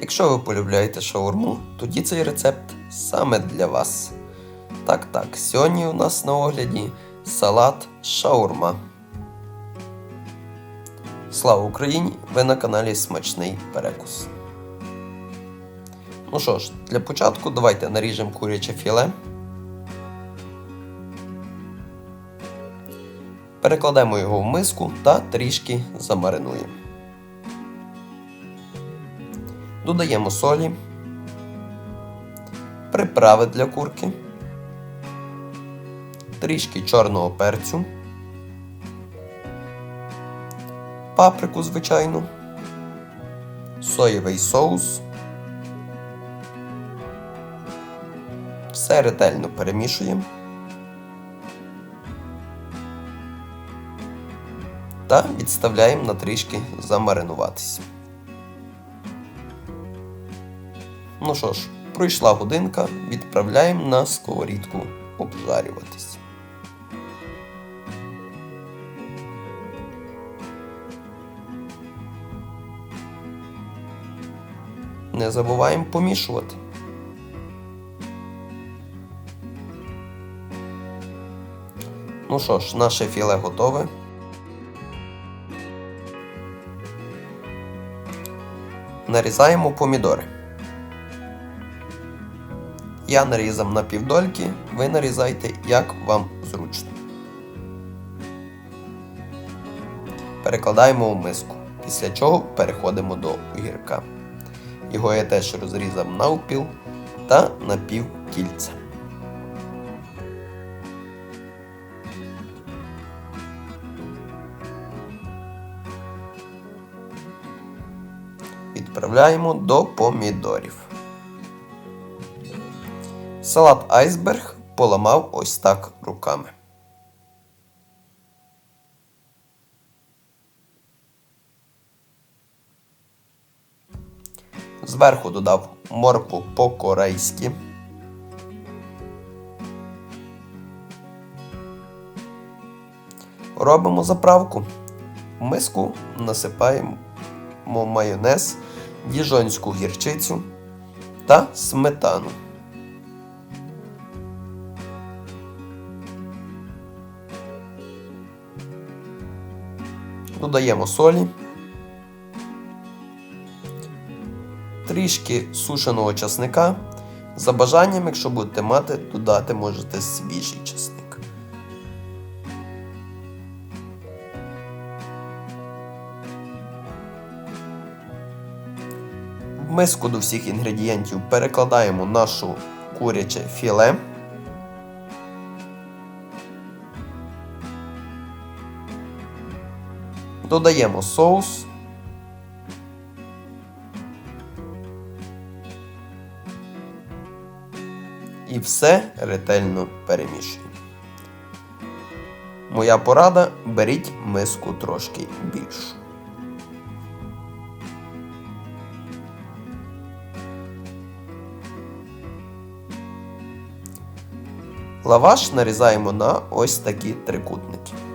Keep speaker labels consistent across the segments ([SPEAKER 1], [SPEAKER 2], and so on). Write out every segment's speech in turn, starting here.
[SPEAKER 1] Якщо ви полюбляєте шаурму, тоді цей рецепт саме для вас. Так, так, сьогодні у нас на огляді салат шаурма. Слава Україні! Ви на каналі Смачний Перекус. Ну що ж, для початку давайте наріжемо куряче філе. Перекладемо його в миску та трішки замаринуємо. Додаємо солі, приправи для курки, трішки чорного перцю, паприку звичайну, соєвий соус. Все ретельно перемішуємо. Та відставляємо на трішки замаринуватись. Ну що ж, пройшла годинка, відправляємо на сковорідку обжарюватись. Не забуваємо помішувати. Ну що ж, наше філе готове. Нарізаємо помідори. Я нарізав на півдольки, ви нарізайте, як вам зручно. Перекладаємо в миску, після чого переходимо до огірка. Його я теж розрізав навпіл та на пів кільця. Відправляємо до помідорів. Салат айсберг поламав ось так руками. Зверху додав моркву по-корейськи. Робимо заправку. В миску насипаємо майонез, діжонську гірчицю та сметану. Додаємо солі, трішки сушеного часника. За бажанням, якщо будете мати, додати можете свіжий часник. В миску до всіх інгредієнтів перекладаємо нашу куряче філе. Додаємо соус. І все ретельно перемішуємо. Моя порада беріть миску трошки більшу. Лаваш нарізаємо на ось такі трикутники.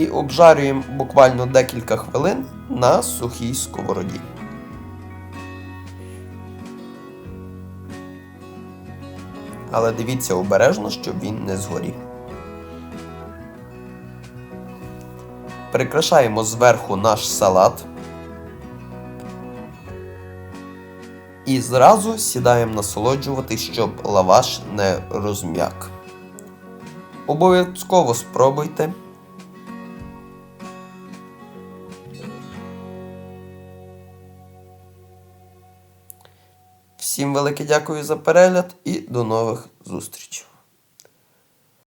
[SPEAKER 1] І обжарюємо буквально декілька хвилин на сухій сковороді. Але дивіться обережно, щоб він не згорів. Прикрашаємо зверху наш салат. І зразу сідаємо насолоджуватись, щоб лаваш не розм'як. Обов'язково спробуйте. Всім велике дякую за перегляд і до нових зустрічей.